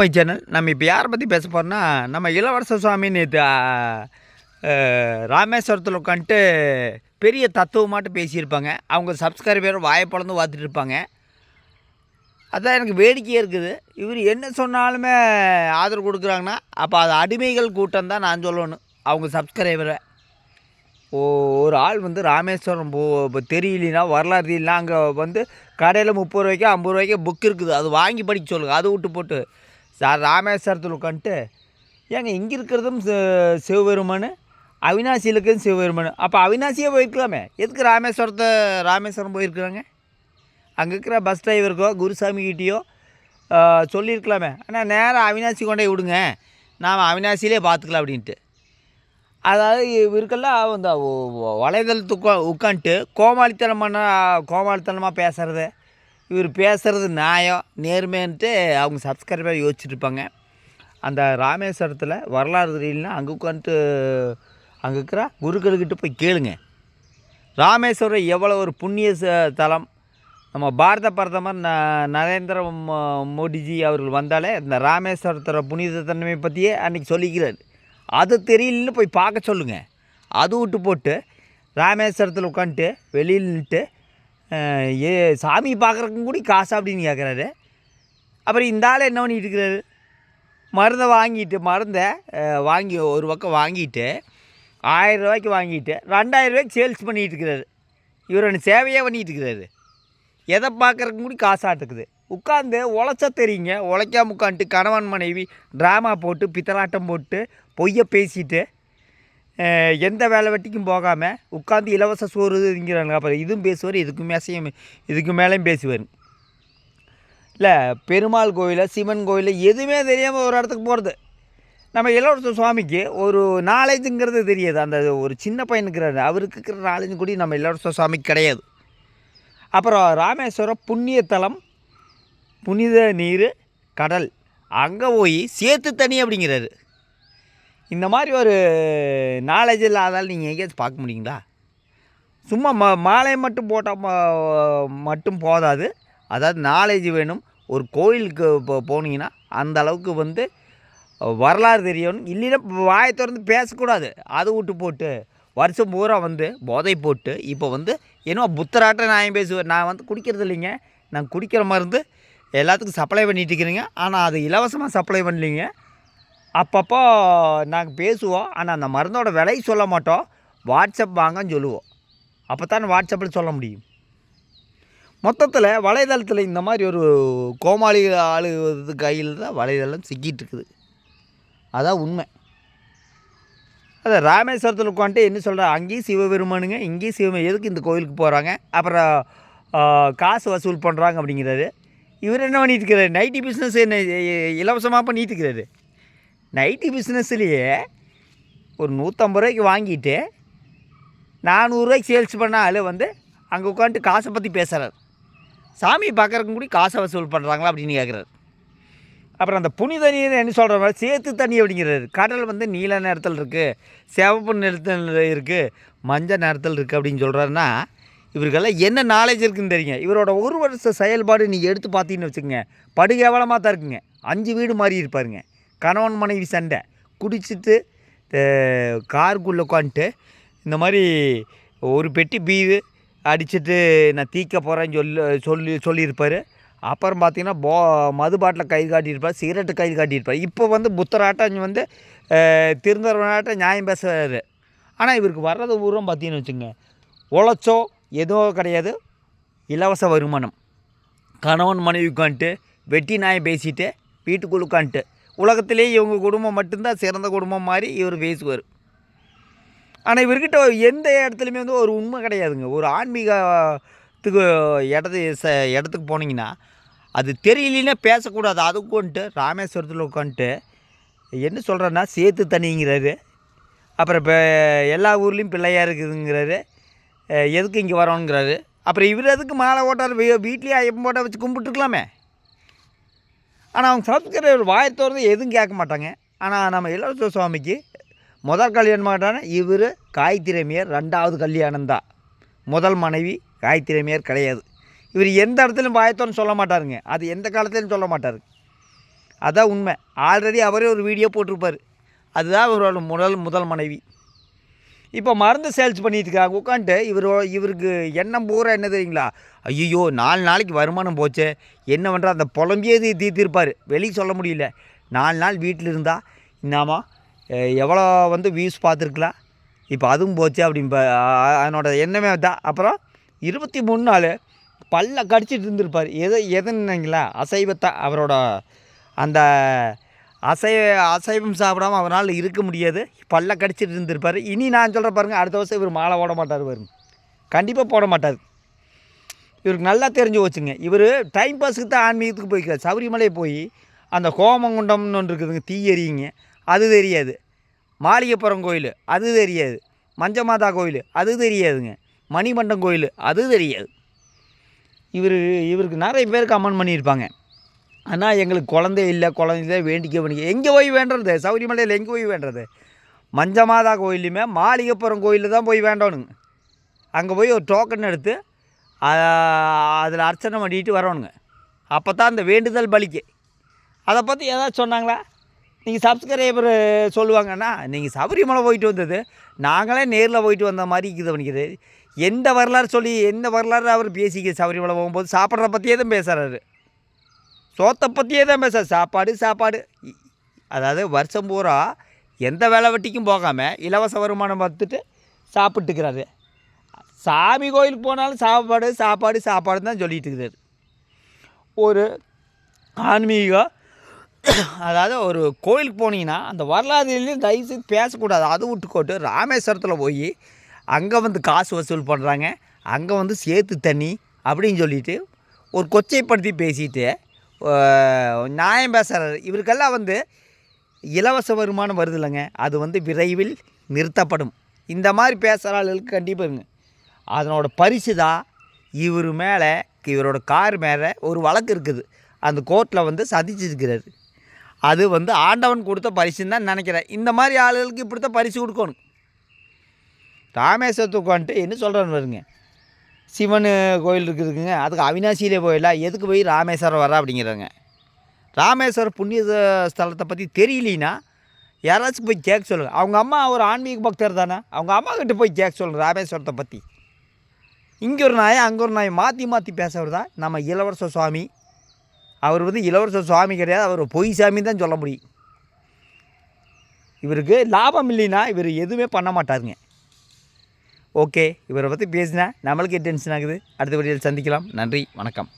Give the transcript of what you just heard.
My channel. நம்ம இப்போ யாரை பற்றி பேச போகிறோம்னா நம்ம இளவரச சுவாமி நேற்று ராமேஸ்வரத்தில் உட்காந்துட்டு பெரிய தத்துவமாட்டு பேசியிருப்பாங்க. அவங்க சப்ஸ்கிரைபர் வாயை பிளந்து பார்த்துட்டு இருப்பாங்க. அதான் எனக்கு வேடிக்கையாக இருக்குது. இவர் என்ன சொன்னாலுமே ஆதரவு கொடுக்குறாங்கன்னா அப்போ அது அடிமைகள் கூட்டம் தான் நான் சொல்லணும். அவங்க சப்ஸ்கிரைபரை. ஓ ஒரு ஆள் வந்து ராமேஸ்வரம் போ இப்போ தெரியலனா வரலாறு தெரியலனா அங்கே வந்து கடையில் முப்பது ரூபாய்க்கு ஐம்பது ரூபாய்க்கு புக் இருக்குது. அது வாங்கி படிக்க சொல்லுங்கள் அது விட்டு போட்டு. ராமேஸ்வரத்தில் உட்காந்துட்டு ஏங்க இங்கே இருக்கிறதும் சி- சிவபெருமான்? அவினாசியில் இருக்கிறதும் சிவபெருமான். அப்போ அவினாசியே போயிருக்கலாமே. எதுக்கு ராமேஸ்வரத்தை ராமேஸ்வரம் போயிருக்கிறாங்க? அங்கே இருக்கிற பஸ் டிரைவருக்கோ குருசாமி கிட்டேயோ சொல்லியிருக்கலாமே. ஆனால் நேராக அவினாசி கொண்டே விடுங்க. நாம் அவினாசியிலே பார்த்துக்கலாம் அப்படின்ட்டு. அதாவது இவருக்கெல்லாம் அந்த ஒ- வலைதளத்துக்கு உட்காந்துட்டு கோமாளித்தனமான கோமாளித்தனமாக பேசுகிறது இவர் பேசுகிறது நியாயம் நேர்மைன்ட்டு அவங்க சப்ஸ்கிரைபர் யோசிச்சுட்டு இருப்பாங்க அந்த ராமேஸ்வரத்தில் வரலாறு தெரியலனா அங்கே உட்காந்துட்டு அங்கே இருக்கிற குருக்கள்கிட்ட போய் கேளுங்க. ராமேஸ்வரம் எவ்வளோ ஒரு புண்ணிய தலம். நம்ம பாரத பிரதமர் ந நரேந்திர மோ- மோடிஜி அவர்கள் வந்தாலே இந்த ராமேஸ்வரத்தோட புனித தன்மை பற்றியே அன்றைக்கி சொல்லிக்கிறார். அது தெரியலன்னு போய் பார்க்க சொல்லுங்கள் அது விட்டு போட்டு ராமேஸ்வரத்தில் உட்காந்துட்டு வெளியில் நின்றுட்டு ஏ சாமி பார்க்குறக்கும் கூட காசு அப்படின்னு கேட்குறாரு அப்புறம் இந்த ஆள் என்ன பண்ணிட்டு இருக்கிறாரு? மருந்தை வாங்கிட்டு மருந்தை வாங்கி ஒரு பக்கம் வாங்கிட்டு ஆயிரம் ரூபாய்க்கு வாங்கிட்டு ரெண்டாயிரம் ரூபாய்க்கு சேல்ஸ் பண்ணிகிட்டு இருக்கிறாரு. இவர் சேவையாக பண்ணிகிட்டு இருக்கிறாரு. எதை பார்க்குறக்கும் கூட காசாட்டுக்குது உட்காந்து உழைச்சா தெரியுங்க. உழைக்காம உட்காந்துட்டு கணவன் மனைவி ட்ராமா போட்டு பித்தலாட்டம் போட்டு பொய்யை பேசிட்டு எந்த வேலை வெட்டிக்கும் போகாமல் உட்காந்து இலவச சோறு இதுங்கிறாங்க அப்புறம் இதுவும் பேசுவார் இதுக்கு மேசையும் இதுக்கு மேலேயும் பேசுவார். இல்லை பெருமாள் கோயில் சிவன் கோயில் எதுவுமே தெரியாமல் ஒரு இடத்துக்கு போகிறது நம்ம இளவரச சுவாமிக்கு ஒரு நாலேஜுங்கிறது தெரியாது. அந்த ஒரு சின்ன பையனுக்கிறாரு அவருக்கு இருக்கிற நாலேஜும் கூட நம்ம இளவரச சுவாமிக்கு கிடையாது. அப்புறம் ராமேஸ்வரம் புண்ணியத்தலம் புனித நீர் கடல். அங்கே போய் சேத்து தண்ணி அப்படிங்கிறாரு. இந்த மாதிரி ஒரு நாலேஜ் இல்லாதால் நீங்கள் எங்கேயாச்சும் பார்க்க முடியுங்களா? சும்மா ம மாலை மட்டும் போட்டால் மட்டும் போதாது. அதாவது நாலேஜ் வேணும். ஒரு கோயிலுக்கு இப்போ போனீங்கன்னா அந்த அளவுக்கு வந்து வரலாறு தெரியணும் இல்லைன்னா வாயை திறந்து பேசக்கூடாது. அதை விட்டு போட்டு வருஷம் பூரா வந்து போதை போட்டு இப்போ வந்து என்னோ புத்தராட்ட நான் பேசுவேன் நான் வந்து குடிக்கிறது இல்லைங்க. நான் குடிக்கிற மருந்து எல்லாத்துக்கும் சப்ளை பண்ணிட்டு இருக்கிறேங்க. ஆனால் அது இலவசமாக சப்ளை பண்ணலிங்க. அப்பப்போ நாங்கள் பேசுவோம் ஆனால் அந்த மருந்தோட விலை சொல்ல மாட்டோம். வாட்ஸ்அப் வாங்கன்னு சொல்லுவோம். அப்போ தான் வாட்ஸ்அப்பில் சொல்ல முடியும்? மொத்தத்தில் வலைதளத்தில் இந்த மாதிரி ஒரு கோமாளி ஆளுவது கையில் தான் வலைதளம் சிக்கிட்டு இருக்குது அதான் உண்மை. அதை ராமேஸ்வரத்தில் உட்காந்துட்டு என்ன சொல்கிறா அங்கேயும் சிவபெருமானுங்க இங்கேயும் சிவ எதுக்கு இந்த கோயிலுக்கு போகிறாங்க அப்புறம் காசு வசூல் பண்ணுறாங்க அப்படிங்கிறாரு. இவர் என்ன பண்ணிட்டு இருக்கிறாரு? நைட்டி பிஸ்னஸ் என்ன இலவசமாக பண்ணிட்டு இருக்கிறாரு. நைட்டி பிஸ்னஸ்லேயே ஒரு நூற்றம்பது ரூபாய்க்கு வாங்கிட்டு நானூறுரூவாய்க்கு சேல்ஸ் பண்ண ஆள் வந்து அங்கே உட்காந்துட்டு காசை பற்றி பேசுகிறார் சாமி பார்க்குறக்கும் கூட காசை வசூல் பண்ணுறாங்களா அப்படின்னு கேட்குறாரு அப்புறம் அந்த புனித நீர் என்ன சொல்கிற மாதிரி சேத்து தண்ணி அப்படிங்கிறாரு. கடல் வந்து நீல நேரத்தில் இருக்குது சிவப்பு நிறத்தில் இருக்குது மஞ்சள் நேரத்தில் இருக்குது அப்படின்னு சொல்கிறாருன்னா இவருக்கெல்லாம் என்ன நாலேஜ் இருக்குன்னு தெரியுங்க. இவரோட ஒரு வருஷ செயல்பாடு நீங்கள் எடுத்து பார்த்தீங்கன்னு வச்சுக்கோங்க. படுகேவலமாக தான் இருக்குங்க. அஞ்சு வீடு மாறி இருப்பாருங்க. கணவன் மனைவி சண்டை. குடிச்சிட்டு காருக்குள்ளே உட்காந்துட்டு இந்த மாதிரி ஒரு பெட்டி பீவு அடிச்சிட்டு நான் தீக்க போகிறேன்னு சொல்லி சொல்லி சொல்லியிருப்பார். அப்புறம் பார்த்தீங்கன்னா போ மது பாட்டில் கை காட்டியிருப்பார் சிகரெட்டு கை காட்டியிருப்பார். இப்போ வந்து புத்தராட்டம் வந்து திருந்தரவனாட்டம் நியாயம் பேசுகிறாரு ஆனால் இவருக்கு வர்றது பூரம் பார்த்தீங்கன்னு வச்சுங்க உழைச்சோ எதுவும் கிடையாது. இலவச வருமானம். கணவன் மனைவி உட்காந்துட்டு வெட்டி நாயை பேசிட்டு வீட்டுக்குள்ள உட்காந்துட்டு உலகத்திலே இவங்க குடும்பம் மட்டும்தான் சிறந்த குடும்பம் மாதிரி இவர் பேசுவார். ஆனால் இவர்கிட்ட எந்த இடத்துலையுமே வந்து ஒரு உண்மை கிடையாதுங்க. ஒரு ஆன்மீகத்துக்கு இடத்து ச இடத்துக்கு போனீங்கன்னா அது தெரியலன்னா பேசக்கூடாது. அதுக்கு வந்துட்டு ராமேஸ்வரத்தில் உட்காந்துட்டு என்ன சொல்கிறேன்னா சேத்து தனிங்கிறாரு அப்புறம் இப்போ எல்லா ஊர்லேயும் பிள்ளையாக இருக்குதுங்கிறாரு. எதுக்கு இங்கே வரோங்கிறாரு. அப்புறம் இவர் எதுக்கு மாலை ஓட்டார்? வீட்லேயே ஐயப்பன் போட்டால் வச்சு கும்பிட்டுருக்கலாமே. ஆனால் அவங்க சப்ஸ்கிரைபர் வாயை திறந்து எதுவும் கேட்க மாட்டாங்க. ஆனால் நம்ம இளவரச சுவாமிக்கு முதல் கல்யாணம் மாட்டான இவர் காய்த்திரமியர் ரெண்டாவது கல்யாணம் தான். முதல் மனைவி காய்த்திரமியர் கிடையாது. இவர் எந்த இடத்துலையும் வாயத்தோன்னு சொல்ல மாட்டாருங்க. அது எந்த காலத்துலையும் சொல்ல மாட்டார். அதான் உண்மை. ஆல்ரெடி அவரே ஒரு வீடியோ போட்டிருப்பார். அதுதான் அவரோட முதல் முதல் மனைவி. இப்போ மருந்து சேல்ஸ் பண்ணிட்டு இருக்காங்க உட்காந்துட்டு இவர் இவருக்கு எண்ணம் பூரா என்ன தெரியுங்களா? ஐயோ நாலு நாளைக்கு வருமானம் போச்சே. என்ன பண்ணுறா அந்த புலம்பியது தீர்த்திருப்பார். வெளியே சொல்ல முடியல. நாலு நாள் வீட்டில் இருந்தால் இன்னாமா எவ்வளோ வந்து வியூஸ் பார்த்துருக்கலாம்? இப்போ அதுவும் போச்சு அப்படிம்ப அதனோட எண்ணமே தான் அப்புறம் இருபத்தி மூணு நாள் பல்ல கடிச்சிட்டு இருந்திருப்பார். எது எதுன்னுங்களா அசைவத்தை அவரோட அந்த அசைவ அசைவம் சாப்பிடாம அவரால் இருக்க முடியாது. பல்ல கடிச்சிட்டு இருந்திருப்பார். இனி நான் சொல்கிற பாருங்க அடுத்த வருஷம் இவர் மாலை போட மாட்டார் பாருங்க. கண்டிப்பாக போட மாட்டார். இவருக்கு நல்லா தெரிஞ்சு வச்சுங்க இவர் டைம் பாஸுக்கு தான் ஆன்மீகத்துக்கு போய்க்கிறார். சபரிமலை போய் அந்த கோமங்குண்டம்னு ஒன்று இருக்குதுங்க தீ எரியுங்க அது தெரியாது. மாளிகைப்புறம் கோயில் அது தெரியாது. மஞ்சமாதா கோயில் அது தெரியாதுங்க. மணிமண்டம் கோயில் அது தெரியாது. இவர் இவருக்கு நிறைய பேர் கமெண்ட் பண்ணியிருப்பாங்க. அண்ணா எங்களுக்கு குழந்தை இல்லை குழந்தை வேண்டிக்க வேண்டிக்க. எங்கே போய் வேண்டுறது? சௌரியமலையில் எங்கே போய் வேண்டுறது? மஞ்சமாதா கோயிலுமே மாளிகைப்புறம் கோயிலில் தான் போய் வேண்டணுங்க. அங்கே போய் ஒரு டோக்கன் எடுத்து அதில் அர்ச்சனை பண்ணிட்டு வரணுங்க. அப்போ தான் அந்த வேண்டுதல் பலிக்கு. அதை பற்றி ஏதாச்சும் சொன்னாங்களா? நீங்கள் சப்ஸ்கிரைபர் சொல்லுவாங்கன்னா நீங்கள் சபரிமலை போயிட்டு வந்தது நாங்களே நேரில் போயிட்டு வந்த மாதிரி இருக்குது பண்ணிக்கிறது எந்த வரலாறு சொல்லி எந்த வரலாறு அவர் பேசிக்க சபரிமலை போகும்போது சாப்பிட்ற பற்றியே தான் பேசுகிறாரு சோத்தை பற்றியே தான் பேச சாப்பாடு. சாப்பாடு அதாவது வருஷம் பூரா எந்த வேலை வெட்டிக்கும் போகாமல் இலவச வருமானம் பார்த்துட்டு சாப்பிட்டுக்கிறாரு. சாமி கோயிலுக்கு போனாலும் சாப்பாடு சாப்பாடு சாப்பாடு தான் சொல்லிட்டு இருக்கிறாரு. ஒரு ஆன்மீக அதாவது ஒரு கோயிலுக்கு போனீங்கன்னா அந்த வரலாறுலையும் தயவுசெய்து பேசக்கூடாது. அது விட்டுக்கோட்டு ராமேஸ்வரத்தில் போய் அங்கே வந்து காசு வசூல் பண்ணுறாங்க அங்கே வந்து சேத்து தண்ணி அப்படின்னு சொல்லிட்டு ஒரு கொச்சைப்படுத்தி பேசிட்டு நியாயம் பேசுகிறாரு இவருக்கெல்லாம் வந்து இலவச வருமானம் வருது இல்லைங்க. அது வந்து விரைவில் நிறுத்தப்படும். இந்த மாதிரி பேசுகிற ஆளுகளுக்கு கண்டிப்பாக இருங்க. அதனோட பரிசு தான் இவர் மேலே இவரோட கார் மேலே ஒரு வழக்கு இருக்குது. அந்த கோர்ட்டில் வந்து சதிச்சிருக்கிறாரு அது வந்து ஆண்டவன் கொடுத்த பரிசுன்னு தான் நினைக்கிறேன். இந்த மாதிரி ஆளுகளுக்கு இப்படி தான் பரிசு கொடுக்கணும். ராமேஸ்வரத்துக்கு வந்துட்டு என்ன சொல்கிறேன்னு வருங்க சிவன் கோயில் இருக்குதுங்க. அதுக்கு அவினாசியிலே போயிடலாம் எதுக்கு போய் ராமேஸ்வரம் வர அப்படிங்கிறாங்க. ராமேஸ்வரம் புண்ணிய ஸ்தலத்தை பற்றி தெரியலனா? யாராச்சும் போய் கேட்க சொல்லுங்கள் அவங்க அம்மா ஒரு ஆன்மீக பக்தர் தானே. அவங்க அம்மா கிட்ட போய் கேட்க சொல்லுங்கள் ராமேஸ்வரத்தை பற்றி இங்கே ஒரு நாயை அங்கே ஒரு நாயை மாற்றி மாற்றி பேசுறது தான் நம்ம இளவரச சுவாமி. அவர் வந்து இளவரச சுவாமி கிடையாது. அவர் பொய் சாமி தான் சொல்ல முடியும். இவருக்கு லாபம் இல்லைன்னா இவர் எதுவுமே பண்ண மாட்டாருங்க. ஓகே இவரை பற்றி பேசினா நம்மளுக்கே டென்ஷன் ஆகுது. அடுத்த வீடியோவில் சந்திக்கலாம். நன்றி வணக்கம்.